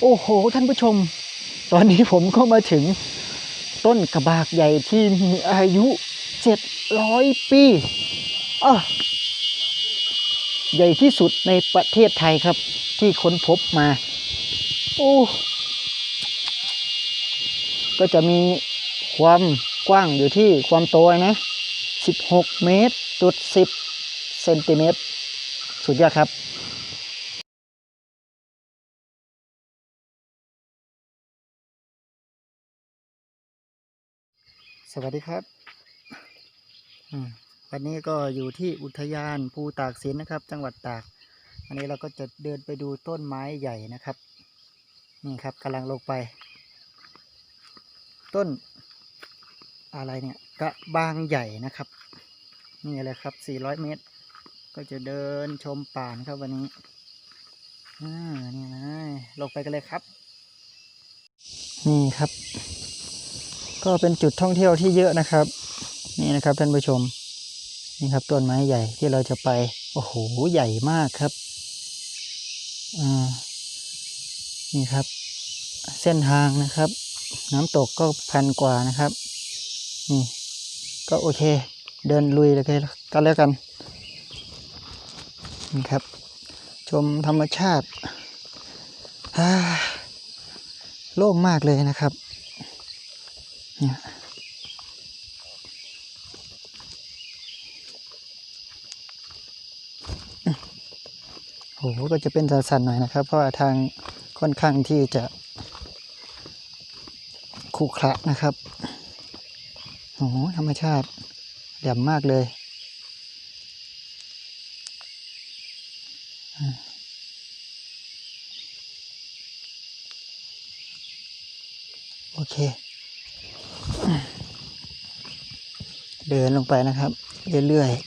โอ้โห ท่านผู้ชม ตอนนี้ผมก็มาถึงต้นกระบากใหญ่ที่มีอายุ700ปีอะใหญ่ที่สุดในประเทศไทยครับ ที่ค้นพบมา โอ้ก็จะมีความกว้างอยู่ที่ความโตนะ 16 เมตรจุด10เซนติเมตร สุดยอดครับ สวัสดีครับอืมวันนี้ก็อยู่ที่อุทยานภูตากสินนะครับ จังหวัดตาก วันนี้เราก็จะเดินไปดูต้นไม้ใหญ่นะครับ นี่ครับกำลังลงไป ต้นอะไรเนี่ยกระบางใหญ่นะครับ นี่เลยครับ 400 เมตร ก็จะเดินชมป่านะครับวันนี้อ่านี่เลยลงไปกันเลยครับ นี่ครับ ก็เป็นจุดท่องเที่ยวที่เยอะนะครับ นี่นะครับท่านผู้ชม นี่ครับต้นไม้ใหญ่ที่เราจะไป โอ้โห ใหญ่มากครับอ่านี่ครับ เส้นทางนะครับ น้ำตกก็พันกว่านะครับ นี่ ก็โอเค เดินลุยเลยกันแล้วกันนี่ครับ ชมธรรมชาติาโล่งมากเลยนะครับ เนี่ยโอ้โหก็จะเป็นสันๆหน่อยนะครับ เพราะว่าทางค่อนข้างที่จะขรุขระนะครับโอ้โหธรรมชาติแหลมมากเลยโอเค เดินลงไปนะครับ เรื่อยๆ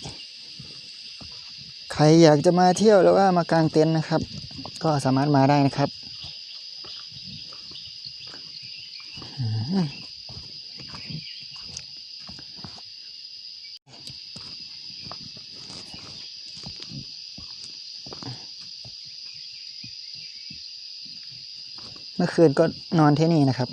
ใครอยากจะมาเที่ยวหรือว่ามากางเต็นท์นะครับ ก็สามารถมาได้นะครับเมื่อคืนก็นอนที่นี่นะครับ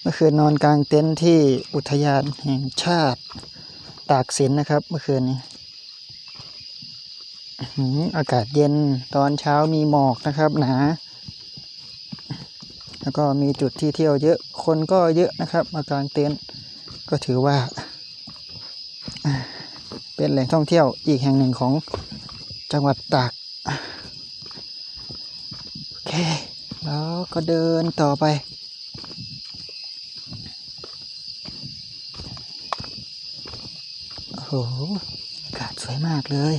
เมื่อ คืนนอนกลางเต็นท์ที่อุทยานแห่งชาติตากสินนะครับ เมื่อคืนนี้อื้อากาศเย็นตอนเช้ามีหมอกนะครับ หนา แล้วก็มีจุดที่เที่ยวเยอะคนก็เยอะนะครับมากลางเต็นท์ก็ถือว่า เป็นแหล่งท่องเที่ยวอีกแห่งหนึ่งของจังหวัดตากโอเค แล้วก็เดินต่อไป โอ้โหอากาศสวยมากเลย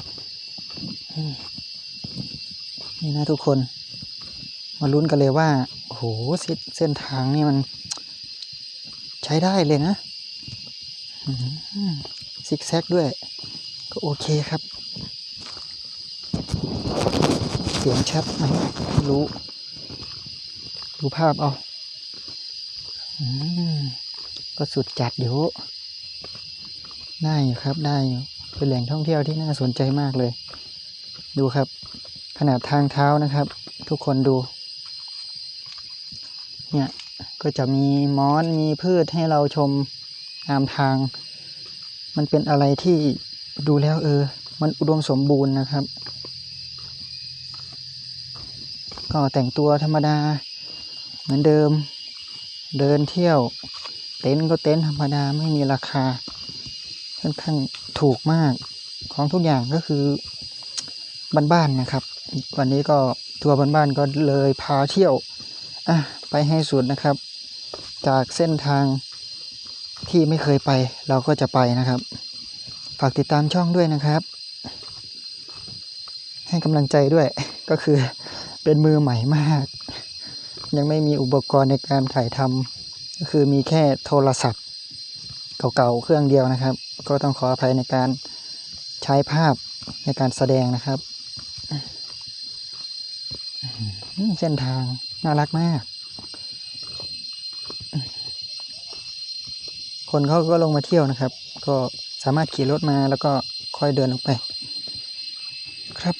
นี่นะทุกคน มาลุ้นกันเลยว่า โอ้โหเส้นทางนี่มัน ใช้ได้เลยนะซิกแซกด้วย ก็โอเคครับ เสียงชัดไหมรู้ ดูภาพเอาอก็สุดจัดเดี๋ยว ได้ครับได้เป็นแหล่งท่องเที่ยวที่น่าสนใจมากเลย ดูครับ ขนาดทางเท้านะครับ ทุกคนดู เนี่ยก็จะมีมอสมีพืชให้เราชมตามทาง มันเป็นอะไรที่ดูแล้วเออ มันอุดมสมบูรณ์นะครับ ก็แต่งตัวธรรมดา เหมือนเดิม เดินเที่ยว เต็นท์ก็เต็นท์ธรรมดาไม่มีราคา ค่อนข้างถูกมากของทุกอย่างก็คือบ้านๆนะครับ วันนี้ก็ทัวร์บ้านๆก็เลยพาเที่ยวอะไปให้สุดนะครับ จากเส้นทางที่ไม่เคยไปเราก็จะไปนะครับ ฝากติดตามช่องด้วยนะครับ ให้กำลังใจด้วยก็คือเป็นมือใหม่มาก ยังไม่มีอุปกรณ์ในการถ่ายทำก็คือมีแค่โทรศัพท์เก่าๆเครื่องเดียวนะครับ ก็ต้องขออภัยในการใช้ภาพในการแสดงนะครับ เส้นทาง น่ารักมาก คนเขาก็ลงมาเที่ยวนะครับ ก็สามารถขี่รถมาแล้วก็ค่อยเดินลงไป ครับ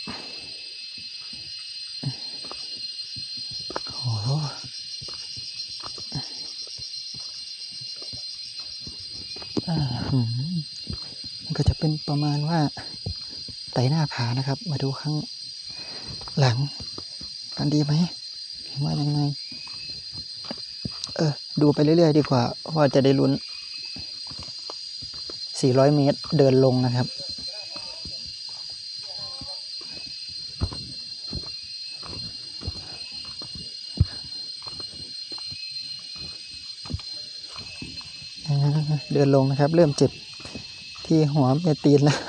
ไต่หานะครับ มาดูข้างหลังกันดีไหมเห็นว่ายังไง เออ ดูไปเรื่อยๆ ดีกว่า ว่าจะได้ลุ้น 400 เมตรเดินลงนะครับ เดินลงนะครับ เริ่มเจ็บที่หัวเมตีนแล้ว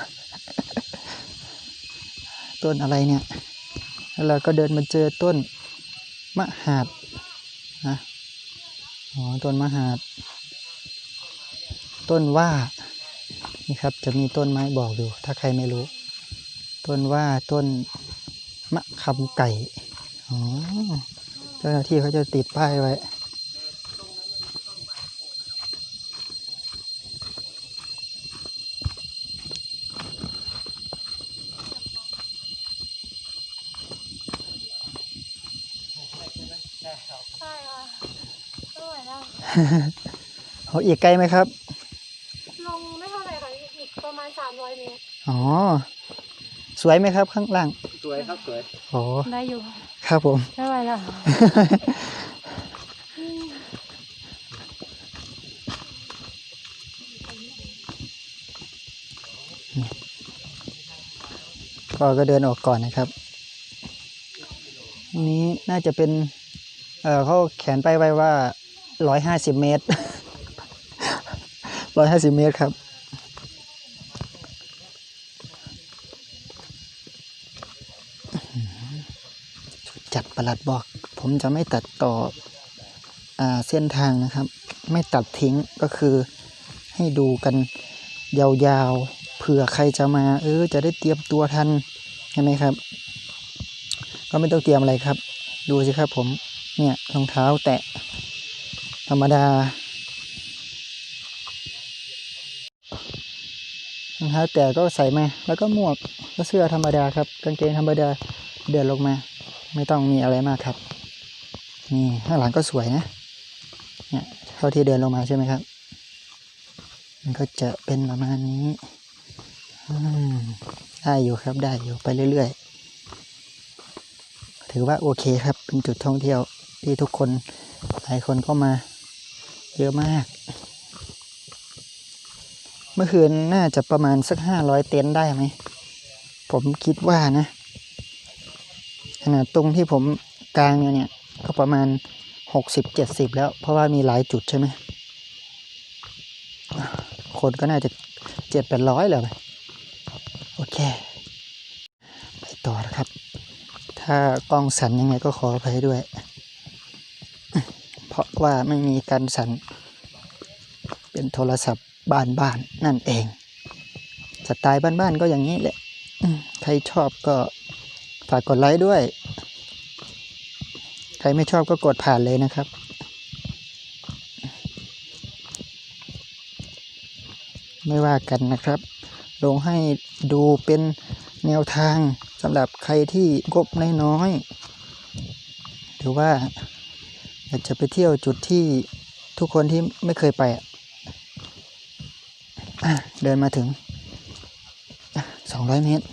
ต้นอะไรเนี่ย แล้วเราก็เดินมาเจอต้นมะหาดนะอ๋อต้นมะหาด ต้นว่านี่ครับจะมีต้นไม้บอกอยู่ ถ้าใครไม่รู้ ต้นว่าต้นมะคำไก่อ๋อเจ้าหน้าที่เขาจะติดป้ายไว้ ใช่ค่ะไม่ไหวแล้ว เขาอีกไกลไหมครับ ลงไม่เท่าไหร่ค่ะอีกประมาณ300เมตรอ๋อ สวยไหมครับข้างล่าง สวยครับสวยโอ้ได้อยู่ครับผม ไม่ไหวแล้วก็ก็เดินออกก่อนนะครับอันนี้น่าจะเป็น เออเขาแขนไปไว้ว่า ร้อยห้าสิบเมตรร้อยห้าสิบเมตรครับ จัดประหลัดบอก ผมจะไม่ตัดต่ออเส้นทางนะครับ ไม่ตัดทิ้งก็คือให้ดูกันยาวๆ เผื่อใครจะมา เออ จะได้เตรียมตัวทันใช่ไหมครับ ก็ไม่ต้องเตรียมอะไรครับ ดูสิครับผม เนี่ยรองเท้าแตะ ธรรมดารองเท้าแตะก็ใส่มา แล้วก็หมวกก็เสื้อธรรมดาครับกางเกงธรรมดาเดินลงมา ไม่ต้องมีอะไรมากครับ นี่ข้างหลังก็สวยนะเนี่ยเท่าที่เดินลงมาใช่ไหมครับ มันก็จะเป็นประมาณนี้อได้อยู่ครับได้อยู่ไปเรื่อยๆ ถือว่าโอเคครับเป็นจุดท่องเที่ยวที่ทุกคนหลายคนก็มา เยอะมาก เมื่อคืนน่าจะประมาณสักห้าร้อยเต็นได้ไหม ผมคิดว่านะ ขนาดตรงที่ผมกลางเนี่ยเนี่ยก็ประมาณหกสิบเจ็ดสิบแล้ว เพราะว่ามีหลายจุดใช่ไหมคนก็น่าจะเจ็ดแปดร้อยแล้วไหมโอเค ไปต่อนะครับ ถ้ากล้องสั่นยังไงก็ขออภัยด้วย ว่าไม่มีการสั่น เป็นโทรศัพท์บ้านบ้านนั่นเอง สไตล์บ้านๆก็อย่างนี้แหละ ใครชอบก็ฝากกดไลค์ด้วย ใครไม่ชอบก็กดผ่านเลยนะครับ ไม่ว่ากันนะครับ ลงให้ดูเป็นแนวทางสำหรับใครที่งบน้อยๆหรือว่าากจะไปเที่ยวจุดที่ทุกคนที่ไม่เคยไปเดินมาถึงสองร้อยเมตร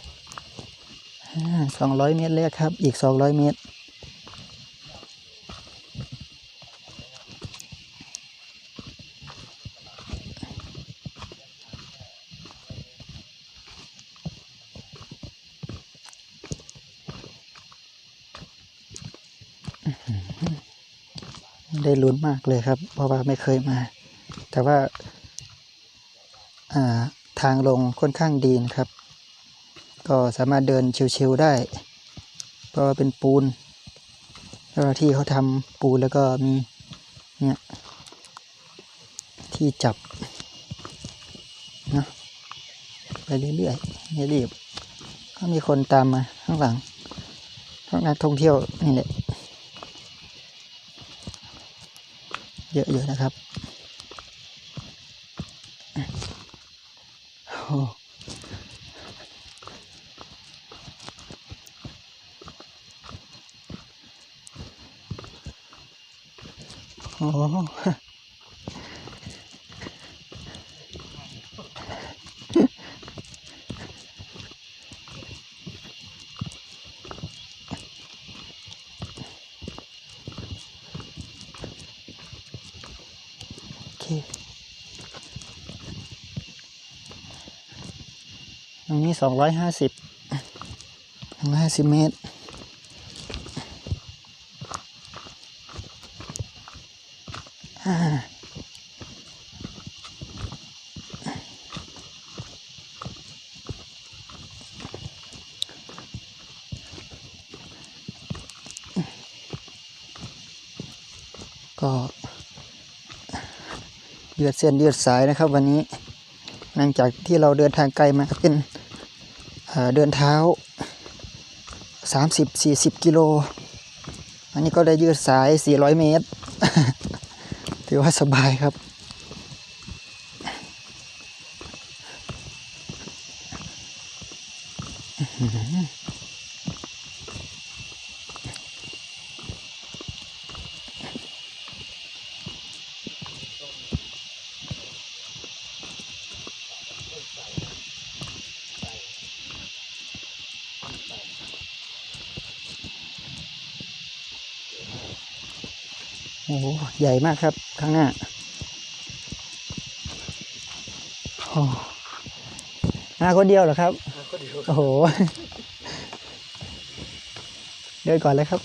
สองร้อยเมตรแรกครับ อีกสองร้อยเมตร ได้ลุ้นมากเลยครับ เพราะว่าไม่เคยมา แต่ว่าาทางลงค่อนข้างดีนะครับ ก็สามารถเดินชิวๆได้ เพราะว่าเป็นปูนเจ้าหน้าที่เขาทำปูนแล้วก็มีเนี่ยที่จับนะไปเรื่อยๆไม่รีบ ก็มีคนตามมาข้างหลังทั้งนักท่องเที่ยวนี่แหละ เยอะๆนะครับโอ้โห สองร้อยห้าสิบสองร้อยห้าสิบเมตร ก็ยืดเส้นยืดสายนะครับวันนี้หลังจากที่เราเดินทางไกลมาเป็น เดินเท้า 30-40 กิโล อันนี้ก็ได้ยืดสาย 400 เมตร ถือว่าสบายครับ ใหญ่มากครับ ข้างหน้าโอ้มาคนเดียวเหรอครับ โอ้โห เดินก่อนเลยครับ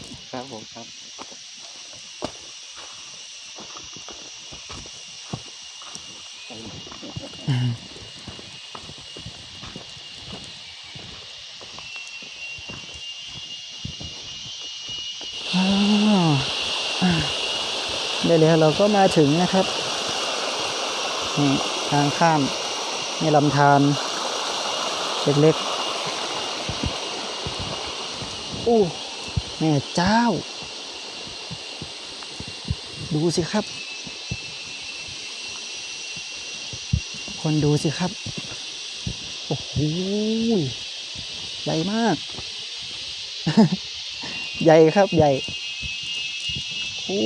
เดี๋ยวเราก็มาถึงนะครับนี่ทางข้ามนี่ลำธารเล็กๆโอ้แม่เจ้า ดูสิครับ คนดูสิครับ โอ้โหใหญ่มาก ใหญ่ครับใหญ่ โอ้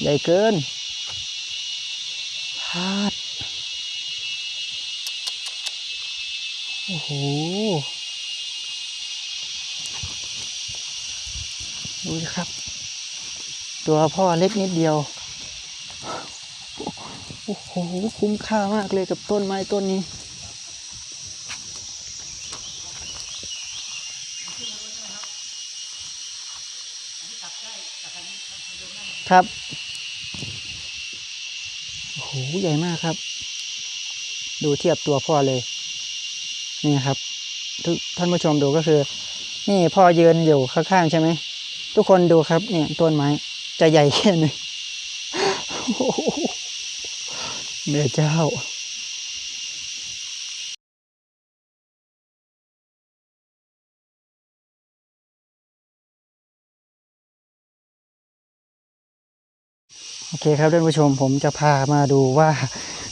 ใหญ่เกินพาดโอ้โหดูสิครับ ตัวพ่อเล็กนิดเดียว โอ้โห คุ้มค่ามากเลยกับต้นไม้ต้นนี้ครับ หใหญ่มากครับ ดูเทียบตัวพ่อเลย นี่ครับทุกท่านผู้ชมดูก็คือ นี่พ่อยืนอยู่ข้างๆใช่ไหม ทุกคนดูครับเนี่ยต้นไม้จะใหญ่แค่ไหนโอ้โหแม่เจ้า อเคครับท่านผู้ชมผมจะพามาดูว่า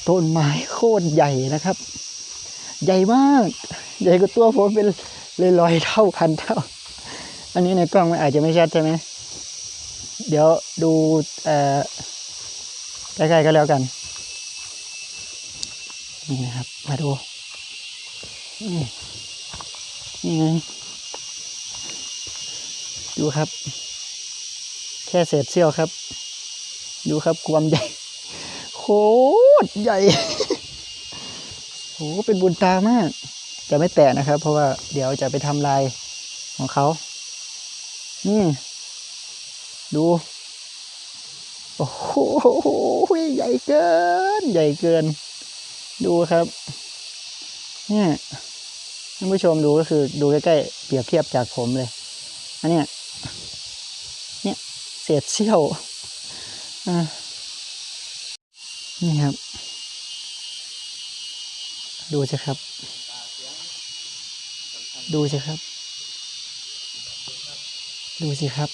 ต้นไม้โคตรใหญ่นะครับ ใหญ่มาก ใหญ่กว่าตัวผมเป็นเลยลอยๆเท่าพันเท่า อันนี้ในกล้องมันอาจจะไม่ชัดใช่ไหมเดี๋ยวดูใกล้ๆก็แล้วกันนี่นะครับมาดูนี่นี่ไงดูครับ แค่เศษเสี้ยวครับ ดูครับความใหญ่โคตรใหญ่โหเป็นบุญตามาก จะไม่แตะนะครับ เพราะว่าเดี๋ยวจะไปทำลายของเขา นี่ ดู โอ้โหใหญ่เกิน ใหญ่เกิน ดูครับ เนี่ยท่านผู้ชมดูก็คือดูใกล้ๆเปรียบเทียบจากผมเลย อันเนี้ยเนี่ยเศษเสี้ยว นี่ครับ ดูสิครับ ดูสิครับ ดูสิครับ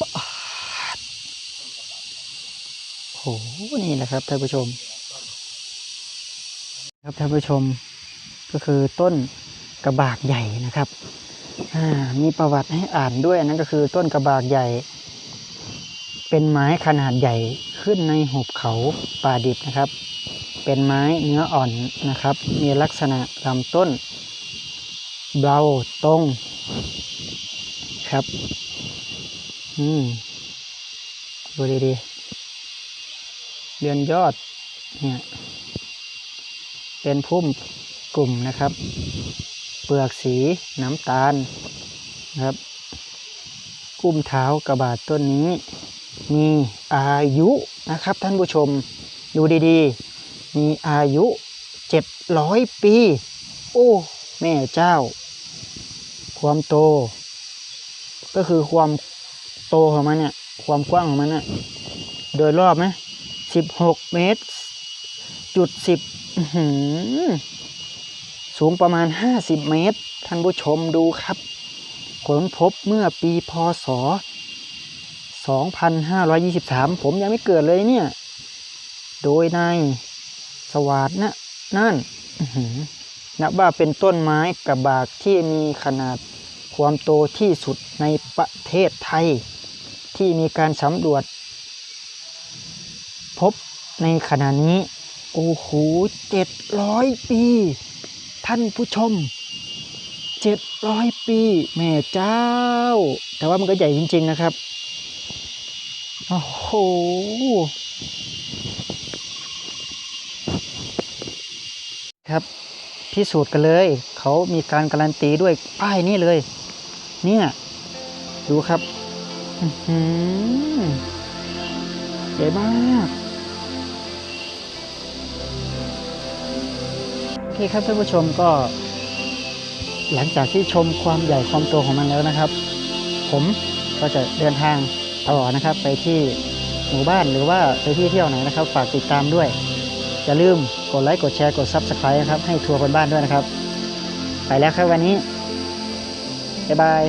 ป๊าดโหนี่แหละครับท่านผู้ชม ครับท่านผู้ชมก็คือต้นกระบากใหญ่นะครับ มีประวัติให้อ่านด้วยนั่นก็คือต้นกระบากใหญ่ เป็นไม้ขนาดใหญ่ขึ้นในหุบเขาป่าดิบนะครับ เป็นไม้เนื้ออ่อนนะครับ มีลักษณะลำต้นเบาตรงครับ อืมดูดีๆเรือนยอด เนี่ย เป็นพุ่มกลุ่มนะครับ เปลือกสีน้ำตาลนะครับ กุ้มเท้ากระบาดต้นนี้ มีอายุนะครับท่านผู้ชมดูดีๆ มีอายุเจ็ดร้อยปี โอ้ แม่เจ้า ความโต ก็คือความโตของมันเนี่ย ความกว้างของมันเนี่ยโดยรอบนะสิบหกเมตร จุดสิบสูงประมาณห้าสิบเมตร ท่านผู้ชมดูครับ ค้นพบเมื่อปีพศ 2523 ผมยังไม่เกิดเลยเนี่ย โดยนายสวัสดนะนั่นนับว่าเป็นต้นไม้กระบากที่มีขนาดความโตที่สุดในประเทศไทย ที่มีการสำรวจ พบในขณะนี้ โอ้โหเจ็ดร้อยปี ท่านผู้ชมเจ็ดร้อยปี แม่เจ้า แต่ว่ามันก็ใหญ่จริง ๆ นะครับ โอ้โหครับพิสูจน์กันเลย เขามีการการันตีด้วยป้ายนี่เลย เนี่ยดูครับใหญ่มากโอเคครับท่านผู้ชมก็ หลังจากที่ชมความใหญ่ความโตของมันแล้วนะครับ ผมก็จะเดินทาง ต่อนะครับ ไปที่หมู่บ้านหรือว่าไปที่เที่ยวไหนนะครับ ฝากติดตามด้วย อย่าลืมกดไลค์กดแชร์กด Subscribe นะครับให้ทัวร์คนบ้านด้วยนะครับ ไปแล้วครับวันนี้บ๊ายบาย